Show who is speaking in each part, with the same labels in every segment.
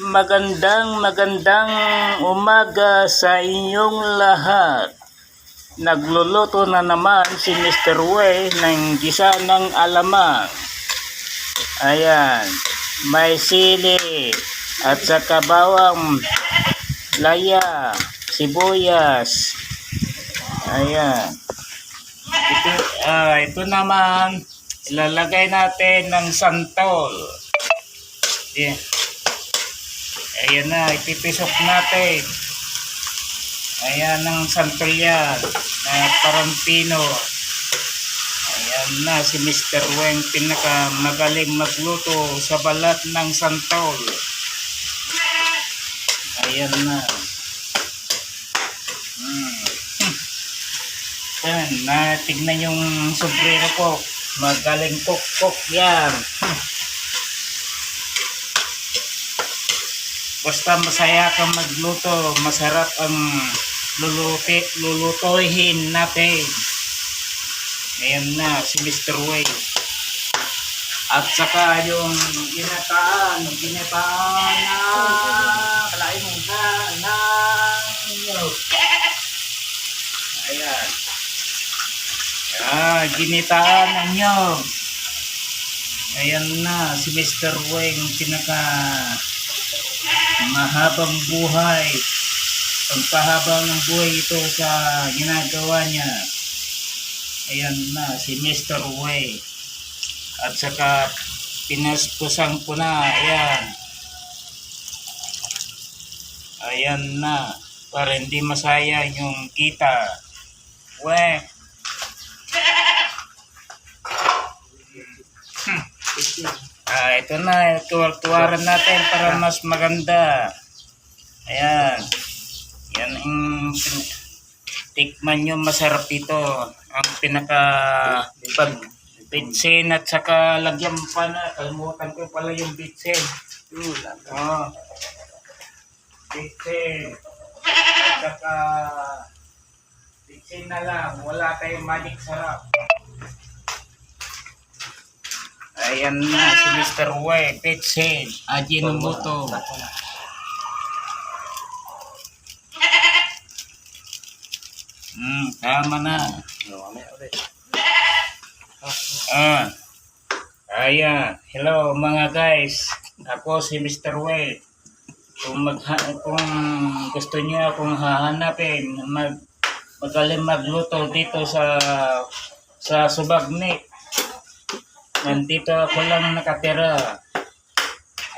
Speaker 1: Magandang magandang umaga sa inyong lahat. Nagluluto na naman si Mr. Way ng gisa ng alamang. Ayan, may sili at saka bawang laya, sibuyas. Ayan. Ito, ah, ito naman, ilalagay natin ng santol. Yeah. Ayan na, ipipisok natin. Ayan ang santol yan, na parampino. Ayan na, si Mr. Weng, pinaka magaling magluto sa balat ng santol. Ayan na. Hmm. Ayan, na tignan yung sombrero ko. Magaling kok-kok yan. Basta masaya kang magluto, masarap ang luluti, lulutuhin natin. Ayan na, si Mr. Way. At saka yung ginataan, ginataan na kalain mong na Ayan. Ah, ginitaan ng nyog. Ayan na, si Mr. Weng, pinaka mahabang buhay. Pagpahaba ng buhay ito sa ginagawa niya. Ayan na, si Mr. Way. At saka, pinaspusan ko na, ayan. Ayan na, para hindi masayang yung kita. We. Hmm. Ah, ito na, tuwar-tuwaran natin para mas maganda. Ayan. Yan ang tikman nyo masarap ito. Ang pinaka pag bitsin at saka lagyan pa na. Kalimutan ko pala yung bitsin. Oh. Bitsin. At saka bitsin na lang. Wala tayong magic sarap. Ayan na si Mr. Way, Pitsin, Ajinomoto. Hmm, tama na. Ah. Ayan. Hello mga guys. Ako si Mr. Way. Kung, magha kung gusto niyo akong hahanapin, mag magaling magluto dito sa sa Subagnik. Nandito ako lang nakatira.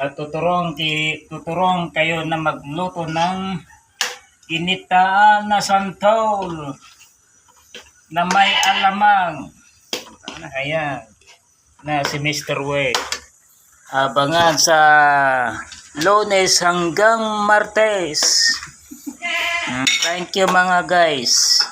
Speaker 1: At tuturong, ki, tuturong kayo na magluto ng ginitaan na santol na may alamang. Ayan. Na si Mr. Way. Abangan sa lunes hanggang martes. Mm, Thank you mga guys.